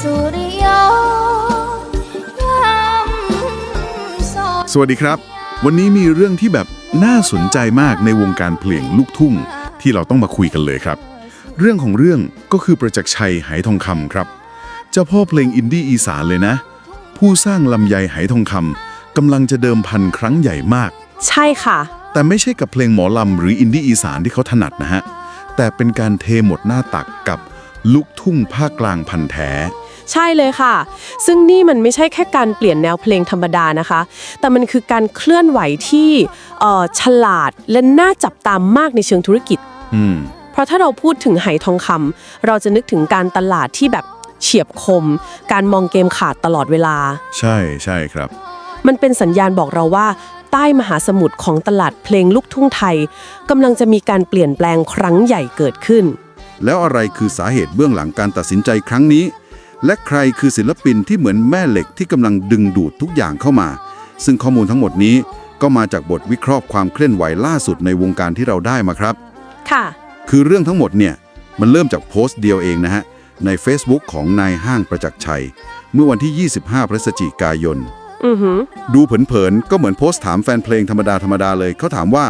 สุริยยามสดสวัสดีครับ วันนี้มีเรื่องที่แบบน่าสนใจมากในวงการเพลงลูกทุ่ง ที่เราต้องมาคุยกันเลยครับ เรื่องของเรื่องก็คือประจักษ์ชัยไหทองคำครับ เจ้าพ่อเพลงอินดี้อีสานเลยนะ ผู้สร้างลำไยไหทองคำกำลังจะเดิมพันครั้งใหญ่มาก ใช่ค่ะ แต่ไม่ใช่กับเพลงหมอลำหรืออินดี้อีสานที่เขาถนัดนะฮะแต่เป็นการเทหมดหน้าตักกับลูกทุ่งภาคกลางพันธุ์แท้ ใช่เลยค่ะ ซึ่งนี่มันไม่ใช่แค่การเปลี่ยนแนวเพลงธรรมดานะคะ แต่มันคือการเคลื่อนไหวที่เอ่อฉลาดและน่าจับตามมากในเชิงธุรกิจอืมเพราะถ้าเราพูดถึงไหทองคำเราจะนึกถึงการตลาดที่แบบเฉียบคม การมองเกมขาดตลอดเวลา ใช่ใช่ครับ มันเป็นสัญญาณบอกเราว่า ใต้มหาสมุทรของตลาดเพลงลูกทุ่งไทยกำลังจะมีการเปลี่ยนแปลงครั้งใหญ่เกิดขึ้น แล้วอะไรคือสาเหตุเบื้องหลังการตัดสินใจครั้งนี้ และใครคือศิลปินที่เหมือนแม่เหล็กที่กำลังดึงดูดทุกอย่างเข้ามา ซึ่งข้อมูลทั้งหมดนี้ก็มาจากบทวิเคราะห์ความเคลื่อนไหวล่าสุดในวงการที่เราได้มาครับ ค่ะ คือเรื่องทั้งหมดเนี่ยมันเริ่มจากโพสต์เดียวเองนะฮะใน Facebook ของนายห้างประจักษ์ชัย เมื่อวันที่ 25 พฤศจิกายนอือหือดูเผินๆก็เหมือนโพสต์ถามแฟนเพลงธรรมดาธรรมดาเลย เขาถามว่า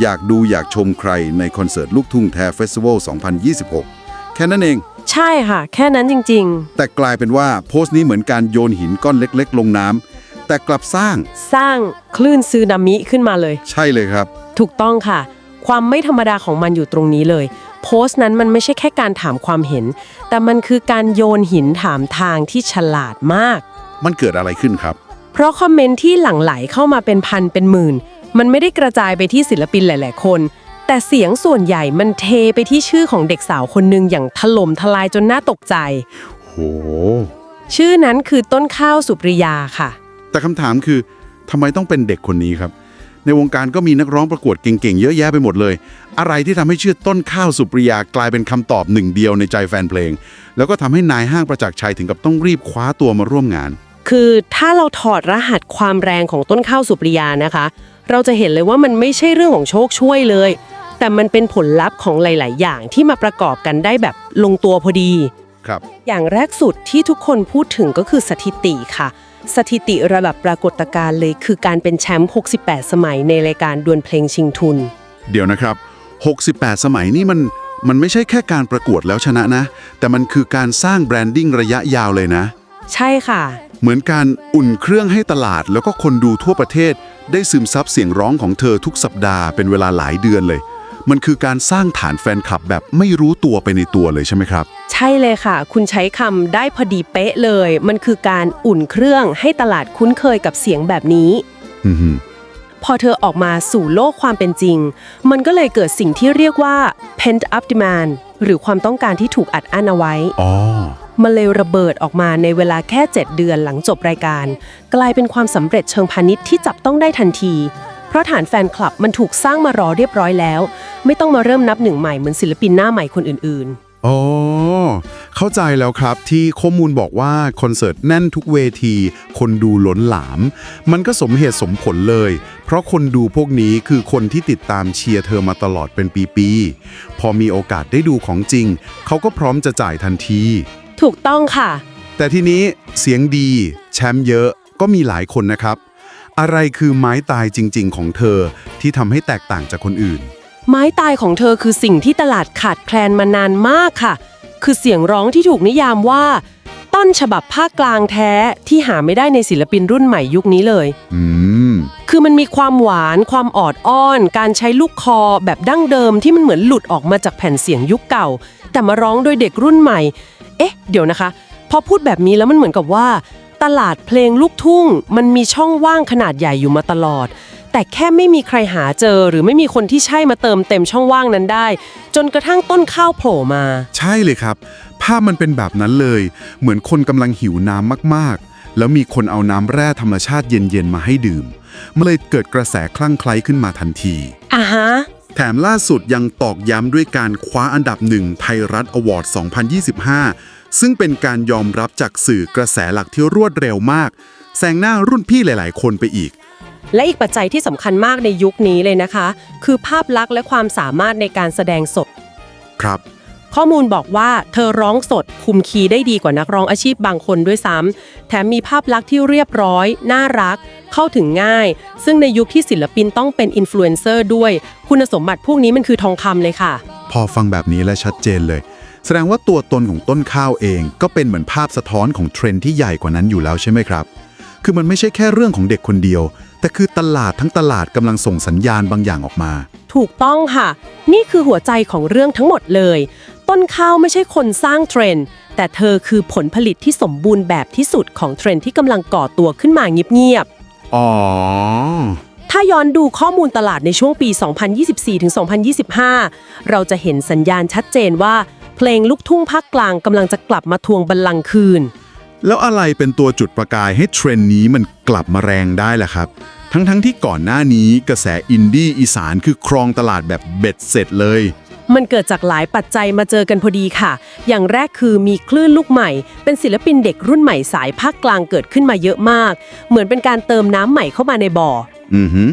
อยากดูอยากชมใครในคอนเสิร์ตลูกทุ่งแท้เฟสติวัล2026 แค่นั้นเอง ใช่ค่ะ แค่นั้นจริงๆแต่กลายเป็นว่าโพสต์นี้เหมือนการโยนหินก้อนเล็ก ๆ ลงน้ำแต่กลับสร้างสร้างคลื่นซึนามิขึ้นมาเลย ใช่เลยครับ ถูกต้องค่ะ ความไม่ธรรมดาของมันอยู่ตรงนี้เลย โพสต์นั้นมันไม่ใช่แค่การถามความเห็น แต่มันคือการโยนหินถามทางที่ฉลาดมาก มันเกิดอะไรขึ้นครับ เพราะคอมเมนต์ที่หลั่งไหลเข้ามาเป็นพันเป็นหมื่น มันไม่ได้กระจายไปที่ศิลปินหลาย ๆ คน แต่เสียงส่วนใหญ่มันเทไปที่ชื่อของเด็กสาวคนหนึ่งอย่างถล่มทลายจนน่าตกใจ โห ชื่อนั้นคือต้นข้าวสุปริยาค่ะ แต่คำถามคือทำไมต้องเป็นเด็กคนนี้ครับ ในวงการก็มีนักร้องประกวดเก่งๆ เยอะแยะไปหมดเลย อะไรที่ทำให้ชื่อต้นข้าวสุปริยากลายเป็นคำตอบหนึ่งเดียวในใจแฟนเพลง แล้วก็ทำให้นายห้างประจักษ์ชัยถึงกับต้องรีบคว้าตัวมาร่วมงาน คือถ้าเราถอดรหัสความแรงของต้นข้าวสุปริยานะคะ เราจะเห็นเลยว่ามันไม่ใช่เรื่องของโชคช่วยเลย แต่มันเป็นผลลัพธ์ของหลาย ๆ อย่างที่มาประกอบกันได้แบบลงตัวพอดี ครับ อย่างแรกสุดที่ทุกคนพูดถึงก็คือสถิติค่ะ สถิติระดับปรากฏการณ์เลยคือการเป็นแชมป์ 68 สมัยในรายการดวลเพลงชิงทุน เดี๋ยวนะครับ 68 สมัยนี่มันมันไม่ใช่แค่การประกวดแล้วชนะนะ แต่มันคือการสร้างแบรนดิ้งระยะยาวเลยนะ ใช่ค่ะ เหมือนการอุ่นเครื่องให้ตลาดแล้วก็คนดูทั่วประเทศ ได้ซึมซับเสียงร้องของเธอทุกสัปดาห์เป็นเวลาหลายเดือนเลย มันคือการสร้างฐานแฟนคลับแบบไม่รู้ตัวไปในตัวเลยใช่ไหมครับ ใช่เลยค่ะ คุณใช้คำได้พอดีเป๊ะเลย มันคือการอุ่นเครื่องให้ตลาดคุ้นเคยกับเสียงแบบนี้ อือหือพอเธอออกมาสู่โลกความเป็นจริง มันก็เลยเกิดสิ่งที่เรียกว่า pent up demand หรือความต้องการที่ถูกอัดอั้นเอาไว้ อ๋อ มันเลยระเบิดออกมาในเวลาแค่ 7 เดือนหลังจบรายการ กลายเป็นความสำเร็จเชิงพาณิชย์ที่จับต้องได้ทันที เพราะฐานแฟนคลับมันถูกสร้างมารอเรียบร้อยแล้ว ไม่ต้องมาเริ่มนับหนึ่งใหม่เหมือนศิลปินหน้าใหม่คนอื่นอ๋อ เข้าใจแล้วครับที่ข้อมูลบอกว่าคอนเสิร์ตแน่นทุกเวที คนดูล้นหลาม มันก็สมเหตุสมผลเลย เพราะคนดูพวกนี้คือคนที่ติดตามเชียร์เธอมาตลอดเป็นปีๆ พอมีโอกาสได้ดูของจริง เขาก็พร้อมจะจ่ายทันทีๆถูกต้องค่ะ แต่ทีนี้เสียงดี แชมป์เยอะก็มีหลายคนนะครับ อะไรคือไม้ตายจริง ๆ ของเธอที่ทำให้แตกต่างจากคนอื่น ไม้ตายของเธอคือสิ่งที่ตลาดขาดแคลนมานานมากค่ะ คือเสียงร้องที่ถูกนิยามว่า ต้นฉบับภาคกลางแท้ที่หาไม่ได้ในศิลปินรุ่นใหม่ยุคนี้เลย อืม คือมันมีความหวาน ความออดอ้อน การใช้ลูกคอแบบดั้งเดิมที่มันเหมือนหลุดออกมาจากแผ่นเสียงยุคเก่า แต่มาร้องโดยเด็กรุ่นใหม่ เอ๊ะ เดี๋ยวนะคะ พอพูดแบบนี้แล้วมันเหมือนกับว่า ตลาดเพลงลูกทุ่ง มันมีช่องว่างขนาดใหญ่อยู่มาตลอด แต่แค่ไม่มีใครหาเจอหรือไม่มีคนที่ใช่มาเติมเต็มช่องว่างนั้นได้ จนกระทั่งต้นข้าวโผล่มา ใช่เลยครับ ภาพมันเป็นแบบนั้นเลย เหมือนคนกำลังหิวน้ำมากๆ แล้วมีคนเอาน้ำแร่ธรรมชาติเย็นๆมาให้ดื่มมันเลยเกิดกระแสคลั่งไคล้ขึ้นมาทันทีอะฮะแถมล่าสุดยังตอกย้ำด้วยการคว้าอันดับหนึ่งไทยรัฐอวอร์ด 2025 ซึ่งเป็นการยอมรับจากสื่อกระแสหลักที่รวดเร็วมาก แซงหน้ารุ่นพี่หลาย ๆ คนไปอีก และอีกปัจจัยที่สำคัญมากในยุคนี้เลยนะคะ คือภาพลักษณ์และความสามารถในการแสดงสด ครับ ข้อมูลบอกว่าเธอร้องสดคุมคีย์ได้ดีกว่านักร้องอาชีพบางคนด้วยซ้ำแถมมีภาพลักษณ์ที่เรียบร้อย น่ารัก เข้าถึงง่าย ซึ่งในยุคที่ศิลปินต้องเป็นอินฟลูเอนเซอร์ด้วย คุณสมบัติพวกนี้มันคือทองคำเลยค่ะ พอฟังแบบนี้และชัดเจนเลย แสดงว่าตัวตนของต้นข้าวเองก็เป็นเหมือนภาพสะท้อนของเทรนด์ที่ใหญ่กว่านั้นอยู่แล้วใช่ไหมครับ คือมันไม่ใช่แค่เรื่องของเด็กคนเดียว แต่คือตลาดทั้งตลาดกำลังส่งสัญญาณบางอย่างออกมา ถูกต้องค่ะ นี่คือหัวใจของเรื่องทั้งหมดเลย ต้นข้าวไม่ใช่คนสร้างเทรนด์แต่เธอคือผลผลิตที่สมบูรณ์แบบที่สุดของเทรนด์ที่กำลังก่อตัวขึ้นมาเงียบอ๋อๆถ้าย้อนดูข้อมูลตลาดในช่วงปี 2024-2025 เราจะเห็นสัญญาณชัดเจนว่า เพลงลูกทุ่งภาคกลางกำลังจะกลับมาทวงบัลลังก์คืน แล้วอะไรเป็นตัวจุดประกายให้เทรนด์นี้มันกลับมาแรงได้ล่ะครับ ทั้งๆทที่ก่อนหน้านี้กระแสอินดี้อีสานคือครองตลาดแบบเบ็ดเสร็จเลย มันเกิดจากหลายปัจจัยมาเจอกันพอดีค่ะ อย่างแรกคือมีคลื่นลูกใหม่ เป็นศิลปินเด็กรุ่นใหม่สายภาคกลางเกิดขึ้นมาเยอะมาก เหมือนเป็นการเติมน้ำใหม่เข้ามาในบ่อ อือหือ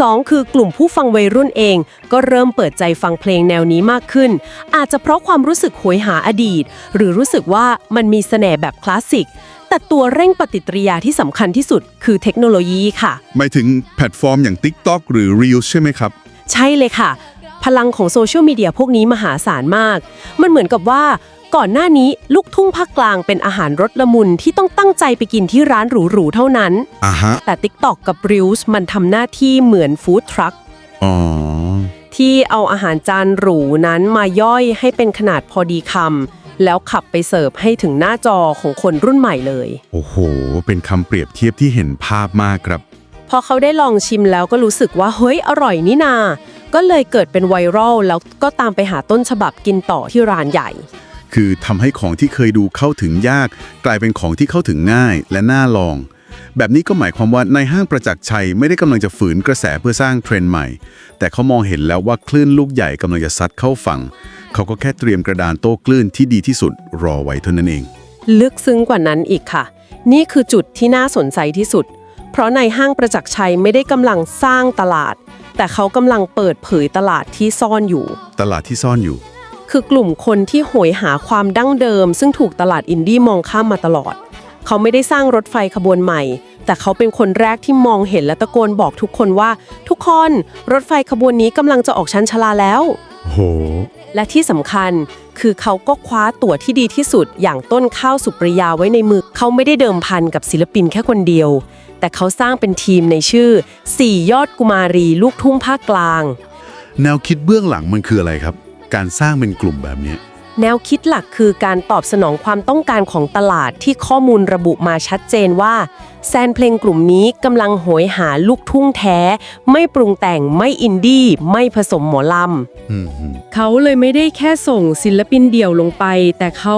สองคือกลุ่มผู้ฟังวัยรุ่นเอง ก็เริ่มเปิดใจฟังเพลงแนวนี้มากขึ้น อาจจะเพราะความรู้สึกโหยหาอดีต หรือรู้สึกว่ามันมีเสน่ห์แบบคลาสสิก แต่ตัวเร่งปฏิกิริยาที่สำคัญที่สุด คือเทคโนโลยีค่ะหมายถึงแพลตฟอร์มอย่าง TikTok หรือ Reels ใช่ไหมครับ ใช่เลยค่ะ พลังของโซเชียลมีเดียพวกนี้มหาศาลมาก มันเหมือนกับว่า ก่อนหน้านี้ลูกทุ่งภาคกลางเป็นอาหารรสละมุนที่ต้องตั้งใจไปกินที่ร้านหรูๆเท่านั้น อะฮะ แต่ TikTok กับ Reels มันทำหน้าที่เหมือนฟู้ดทรัคอ๋อ ที่เอาอาหารจานหรูนั้นมาย่อยให้เป็นขนาดพอดีคำแล้วขับไปเสิร์ฟให้ถึงหน้าจอของคนรุ่นใหม่เลย โอ้โห เป็นคำเปรียบเทียบที่เห็นภาพมากครับ พอเขาได้ลองชิมแล้วก็รู้สึกว่าเฮ้ยอร่อยนี่นา ก็เลยเกิดเป็นไวรัลแล้วก็ตามไปหาต้นฉบับกินต่อที่ร้านใหญ่ คือทำให้ของที่เคยดูเข้าถึงยาก กลายเป็นของที่เข้าถึงง่ายและน่าลอง แบบนี้ก็หมายความว่าในห้างประจักษ์ชัยไม่ได้กำลังจะฝืนกระแสเพื่อสร้างเทรนด์ใหม่ แต่เขามองเห็นแล้วว่าคลื่นลูกใหญ่กำลังจะซัดเข้าฝั่ง เขาก็แค่เตรียมกระดานโต้คลื่นที่ดีที่สุดรอไว้เท่านั้นเอง ลึกซึ้งกว่านั้นอีกค่ะ นี่คือจุดที่น่าสนใจที่สุด เพราะในห้างประจักษ์ชัยไม่ได้กำลังสร้างตลาด แต่เขากำลังเปิดเผยตลาดที่ซ่อนอยู่ ตลาดที่ซ่อนอยู่ คือกลุ่มคนที่โหยหาความดั้งเดิม ซึ่งถูกตลาดอินดี้มองข้ามมาตลอด เขาไม่ได้สร้างรถไฟขบวนใหม่ แต่เขาเป็นคนแรกที่มองเห็นและตะโกนบอกทุกคนว่า ทุกคนรถไฟขบวนนี้กำลังจะออกชั้นชลาแล้ว โห และที่สำคัญคือเขาก็คว้าตั๋วที่ดีที่สุดอย่างต้นข้าวสุปริยาไว้ในมือ เขาไม่ได้เดิมพันกับศิลปินแค่คนเดียว แต่เขาสร้างเป็นทีมในชื่อ4ยอดกุมารีลูกทุ่งภาคกลาง แนวคิดเบื้องหลังมันคืออะไรครับ การสร้างเป็นกลุ่มแบบเนี้ยแนวคิดหลักคือการตอบสนองความต้องการของตลาดที่ข้อมูลระบุมาชัดเจนว่า แซนเพลงกลุ่มนี้กำลังโหยหาลูกทุ่งแท้ ไม่ปรุงแต่งไม่อินดี้ ไม่ผสมหมอลำอืมฮึเขาเลยไม่ได้แค่ส่งศิลปินเดี่ยวลงไป แต่เขา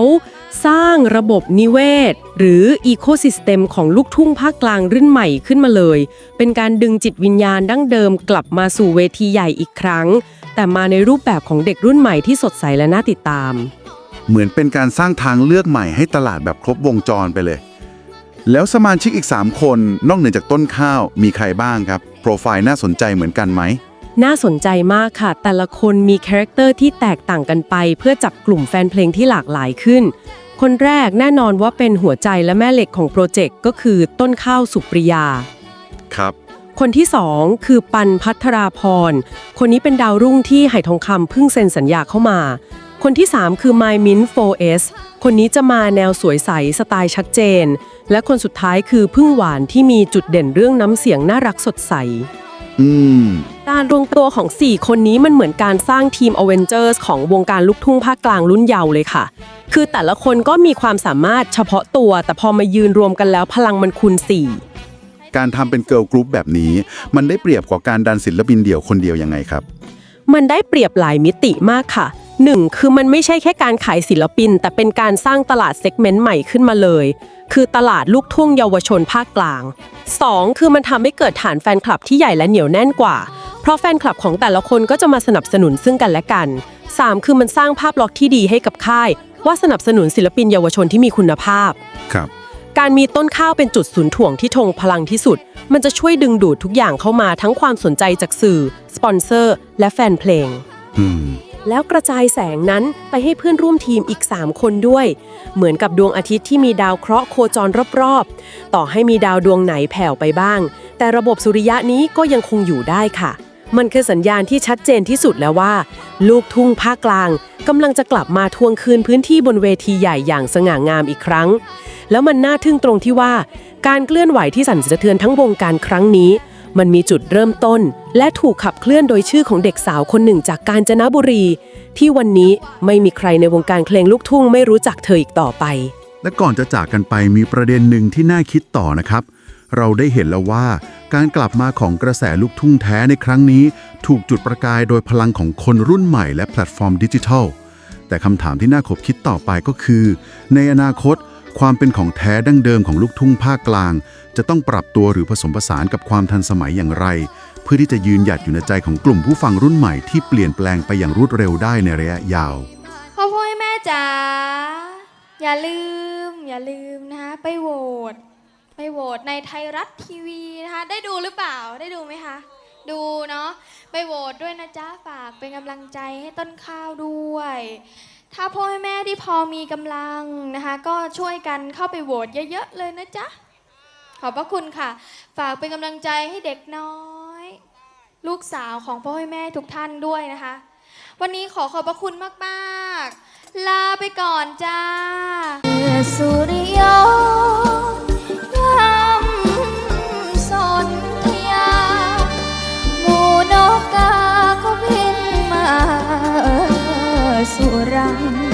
สร้างระบบนิเวศ หรืออีโคซิสเต็มของลูกทุ่งภาคกลางรุ่นใหม่ขึ้นมาเลย เป็นการดึงจิตวิญญาณดั้งเดิมกลับมาสู่เวทีใหญ่อีกครั้ง แต่มาในรูปแบบของเด็กรุ่นใหม่ที่สดใสและน่าติดตาม เหมือนเป็นการสร้างทางเลือกใหม่ให้ตลาดแบบครบวงจรไปเลย แล้วสมาชิกอีก 3 คนนอกเหนือจากต้นข้าวมีใครบ้างครับ โปรไฟล์น่าสนใจเหมือนกันไหม น่าสนใจมากค่ะ แต่ละคนมีคาแรคเตอร์ที่แตกต่างกันไป เพื่อจับกลุ่มแฟนเพลงที่หลากหลายขึ้น คนแรกแน่นอนว่าเป็นหัวใจและแม่เหล็กของโปรเจกต์ก็คือต้นข้าวสุปริยา ครับ คนที่ 2 คือปันพัทราพร คนนี้เป็นดาวรุ่งที่ไหทองคำเพิ่งเซ็นสัญญาเข้ามา คนที่ 3 คือ My Min 4S คนนี้จะมาแนวสวยใสสไตล์ชัดเจน และคนสุดท้ายคือพึ่งหวานที่มีจุดเด่นเรื่องน้ำเสียงน่ารักสดใส อืม การรวมตัวของ 4 คนนี้มันเหมือนการสร้างทีม Avengers ของวงการลูกทุ่งภาคกลางรุ่นเยาว์เลยค่ะ คือแต่ละคนก็มีความสามารถเฉพาะตัว แต่พอมายืนรวมกันแล้วพลังมันคูณ4 การทำเป็นเกิร์ลกรุ๊ปแบบนี้ มันได้เปรียบกว่าการดันศิลปินเดี่ยวคนเดียวยังไงครับ มันได้เปรียบหลายมิติมากค่ะ 1. คือมันไม่ใช่แค่การขายศิลปิน แต่เป็นการสร้างตลาดเซกเมนต์ใหม่ขึ้นมาเลย คือตลาดลูกทุ่งเยาวชนภาคกลาง 2. คือมันทำให้เกิดฐานแฟนคลับที่ใหญ่และเหนียวแน่นกว่า เพราะแฟนคลับของแต่ละคนก็จะมาสนับสนุนซึ่งกันและกัน 3. คือมันสร้างภาพลักษณ์ที่ดีให้กับค่าย ว่าสนับสนุนศิลปินเยาวชนที่มีคุณภาพครับ การมีต้นข้าวเป็นจุดศูนย์ถ่วงที่ทงพลังที่สุด มันจะช่วยดึงดูดทุกอย่างเข้ามาทั้งความสนใจจากสื่อ สปอนเซอร์ และแฟนเพลง อืม แล้วกระจายแสงนั้นไปให้เพื่อนร่วมทีมอีก 3 คนด้วย เหมือนกับดวงอาทิตย์ที่มีดาวเคราะห์โคจรรอบๆ ต่อให้มีดาวดวงไหนแผ่วไปบ้าง แต่ระบบสุริยะนี้ก็ยังคงอยู่ได้ค่ะ มันคือสัญญาณที่ชัดเจนที่สุดแล้วว่า ลูกทุ่งภาคกลางกำลังจะกลับมาทวงคืนพื้นที่บนเวทีใหญ่อย่างสง่างามอีกครั้ง แล้วมันน่าทึ่งตรงที่ว่า การเคลื่อนไหวที่สั่นสะเทือนทั้งวงการครั้งนี้ มันมีจุดเริ่มต้น และถูกขับเคลื่อนโดยชื่อของเด็กสาวคนหนึ่งจากกาญจนบุรี ที่วันนี้ไม่มีใครในวงการเพลงลูกทุ่งไม่รู้จักเธออีกต่อไป และก่อนจะจากกันไปมีประเด็นหนึ่งที่น่าคิดต่อนะครับ เราได้เห็นแล้วว่า การกลับมาของกระแสลูกทุ่งแท้ในครั้งนี้ ถูกจุดประกายโดยพลังของคนรุ่นใหม่และแพลตฟอร์มดิจิทัลแต่คำถามที่น่าขบคิดต่อไปก็คือ ในอนาคต ความเป็นของแท้ดั้งเดิมของลูกทุ่งภาคกลาง จะต้องปรับตัวหรือผสมผสานกับความทันสมัยอย่างไร เพื่อที่จะยืนหยัดอยู่ในใจของกลุ่มผู้ฟังรุ่นใหม่ที่เปลี่ยนแปลงไปอย่างรวดเร็วได้ในระยะยาวพ่อพ่อแม่จ๋าอย่าลืม อย่าลืมนะคะไปโหวตไปโหวตในไทยรัฐทีวีนะคะได้ดูหรือเปล่าได้ดูไหมคะดูเนาะไปโหวตด้วยนะจ๊ะฝากเป็นกำลังใจให้ต้นข้าวด้วย ถ้าพ่อแม่ที่พอมีกำลังนะคะ ก็ช่วยกันเข้าไปโหวตเยอะๆเลยนะจ๊ะ ขอบพระคุณค่ะ ฝากเป็นกำลังใจให้เด็กน้อย ลูกสาวของพ่อแม่ทุกท่านด้วยนะคะ วันนี้ขอขอบพระคุณมากๆ ลาไปก่อนจ้าสุริย สุรัง